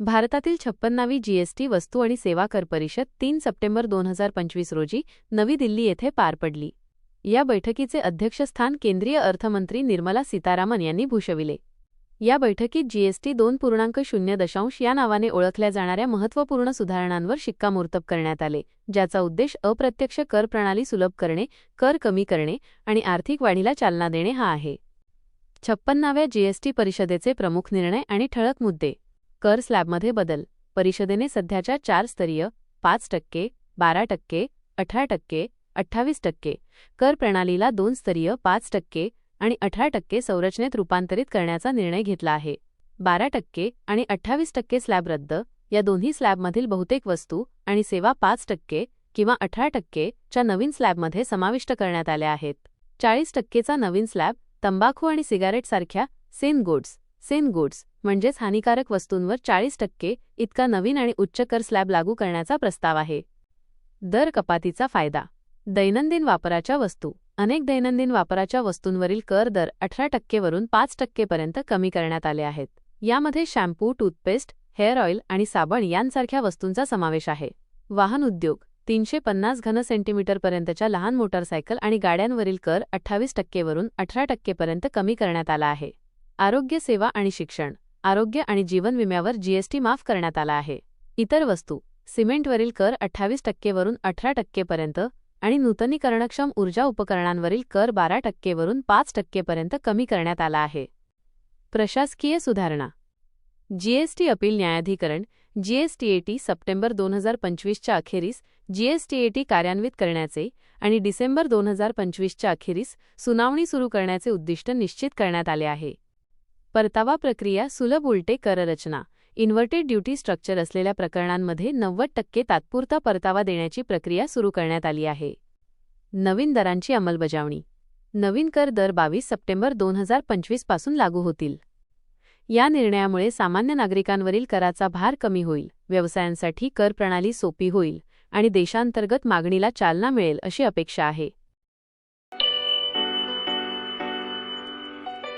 भारतातील छप्पन्नावी जीएसटी वस्तू आणि सेवा कर परिषद तीन सप्टेंबर दोन हजार पंचवीस रोजी नवी दिल्ली येथे पार पडली. या बैठकीचे अध्यक्षस्थान केंद्रीय अर्थमंत्री निर्मला सीतारामन यांनी भूषविले. या बैठकीत जीएसटी दोन पूर्णांक शून्य दशांश या नावाने ओळखल्या जाणाऱ्या महत्त्वपूर्ण सुधारणांवर शिक्कामोर्तब करण्यात आले ज्याचा उद्देश अप्रत्यक्ष कर प्रणाली सुलभ करणे कर कमी करणे आणि आर्थिक वाढीला चालना देणे हा आहे. छप्पन्नाव्या जीएसटी परिषदेचे प्रमुख निर्णय आणि ठळक मुद्दे कर स्लॅबमध्ये बदल. परिषदेने सध्याच्या चार स्तरीय पाच टक्के बारा टक्के अठरा टक्के अठ्ठावीस टक्के कर प्रणालीला दोन स्तरीय पाच टक्के आणि अठरा टक्के संरचनेत रूपांतरित करण्याचा निर्णय घेतला आहे. बारा टक्के आणि अठ्ठावीस टक्के स्लॅब रद्द. या दोन्ही स्लॅबमधील बहुतेक वस्तू आणि सेवा पाच टक्के किंवा अठरा टक्के च्या नवीन स्लॅबमध्ये समाविष्ट करण्यात आल्या आहेत. चाळीस टक्केचा नवीन स्लॅब तंबाखू आणि सिगारेटसारख्या सेन गुड्स सेन गुड्स म्हणजेच हानिकारक वस्तूंवर चाळीस टक्के इतका नवीन आणि उच्च कर स्लॅब लागू करण्याचा प्रस्ताव आहे. दर कपातीचा फायदा. दैनंदिन वापराच्या वस्तू. अनेक दैनंदिन वापराच्या वस्तूंवरील कर दर अठरा टक्केवरून पाच टक्केपर्यंत कमी करण्यात आले आहेत. यामध्ये शॅम्पू टूथपेस्ट हेअर ऑइल आणि साबण यांसारख्या वस्तूंचा समावेश आहे. वाहन उद्योग. तीनशे पन्नास घन सेंटीमीटरपर्यंतच्या लहान मोटारसायकल आणि गाड्यांवरील कर अठ्ठावीस टक्केवरून अठरा टक्केपर्यंत कमी करण्यात आला आहे. आरोग्य सेवा आणि शिक्षण. आरोग्य आणि जीवन विम्यावर जीएसटी माफ करण्यात आला आहे. इतर वस्तू सिमेंटवरील कर अठ्ठावीस टक्केवरून अठरा टक्केपर्यंत आणि नूतनीकरणक्षम ऊर्जा उपकरणांवरील कर बारा टक्केवरून पाच टक्केपर्यंत कमी करण्यात आला आहे. प्रशासकीय सुधारणा. जीएसटी अपील न्यायाधिकरण जीएसटीएटी सप्टेंबर दोन हजार पंचवीसच्या अखेरीस जीएसटीएटी कार्यान्वित करण्याचे आणि डिसेंबर दोन हजार पंचवीसच्या अखेरीस सुनावणी सुरू करण्याचे उद्दिष्ट निश्चित करण्यात आले आहे. परतावा प्रक्रिया सुलभ उलटे कररचना इन्व्हर्टेड ड्युटी स्ट्रक्चर असलेल्या प्रकरणांमध्ये नव्वद टक्के तात्पुरता परतावा देण्याची प्रक्रिया सुरू करण्यात आली आहे. नवीन दरांची अंमलबजावणी नवीन कर दर बावीस सप्टेंबर दोन हजार पंचवीसपासून लागू होतील. या निर्णयामुळे सामान्य नागरिकांवरील कराचा भार कमी होईल व्यवसायांसाठी कर प्रणाली सोपी होईल आणि देशांतर्गत मागणीला चालना मिळेल अशी अपेक्षा आहे.